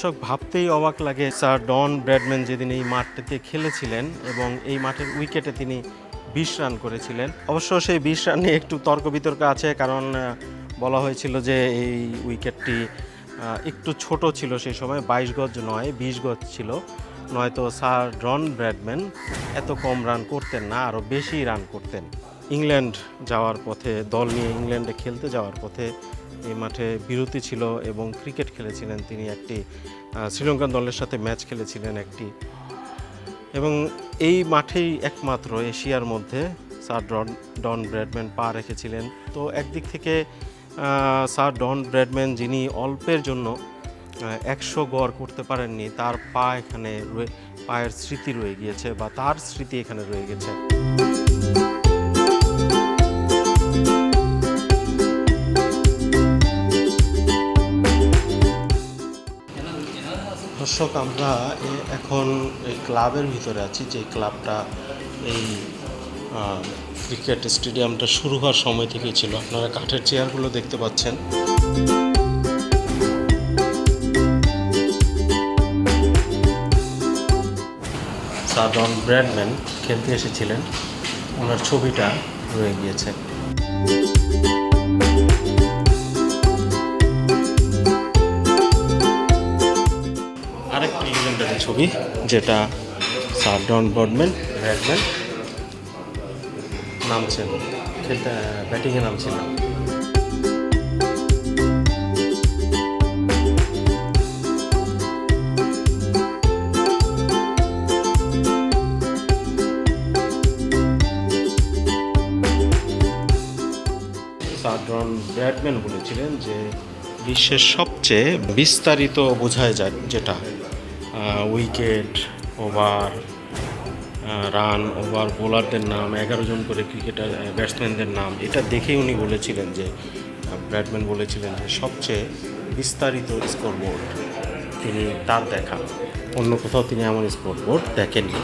দর্শক ভাবতেই অবাক লাগে স্যার ডন ব্র্যাডম্যান যেদিন এই মাঠটিতে খেলেছিলেন এবং এই মাঠের উইকেটে তিনি বিশ রান করেছিলেন। অবশ্য সেই বিশ রান নিয়ে একটু তর্ক বিতর্ক আছে, কারণ বলা হয়েছিল যে এই উইকেটটি একটু ছোট ছিল সেই সময়, বাইশ গজ নয়, বিশ গজ ছিল। নয়তো স্যার ডন ব্র্যাডম্যান এত কম রান করতেন না আরও বেশি রান করতেন। ইংল্যান্ড যাওয়ার পথে, দল নিয়ে ইংল্যান্ডে খেলতে যাওয়ার পথে এই মাঠে বিরতি ছিল এবং ক্রিকেট খেলেছিলেন তিনি একটি শ্রীলঙ্কান দলের সাথে ম্যাচ খেলেছিলেন একটি। এবং এই মাঠেই একমাত্র এশিয়ার মধ্যে স্যার ডন ডন ব্র্যাডম্যান পা রেখেছিলেন। তো একদিক থেকে স্যার ডন ব্র্যাডম্যান যিনি অল্পের জন্য একশো গড় করতে পারেননি, তার পা এখানে পায়ের স্মৃতি রয়ে গিয়েছে বা তার স্মৃতি এখানে রয়ে গেছে। দর্শক, আমরা এখন এই ক্লাবের ভিতরে আছি, যে ক্লাবটা এই ক্রিকেট স্টেডিয়ামটা শুরু হওয়ার সময় থেকেই ছিল। আপনারা কাঠের চেয়ারগুলো দেখতে পাচ্ছেন। ডন ব্র্যাডম্যান খেলতে এসেছিলেন। ওনার ছবিটা রয়ে গিয়েছে। ইংল্যান্ডের ছবি, যেটা স্যার ডন ব্রডম্যান ব্র্যাডম্যান নামছেন। খেলতে ব্যাটিংয়ে নামছিলেন স্যার ডন ব্র্যাডম্যান বলেছিলেন যে, বিশ্বের সবচেয়ে বিস্তারিত বোঝায় যায় যেটা। উইকেট ওভার রান ওভার বোলারদের নাম, এগারো জন করে ক্রিকেটার ব্যাটসম্যানদের নাম, এটা দেখেই উনি বলেছিলেন যে ব্র্যাডম্যান বলেছিলেন যে সবচেয়ে বিস্তারিত স্কোরবোর্ড তিনি তার দেখা। অন্য কোথাও তিনি এমন স্কোরবোর্ড দেখেননি।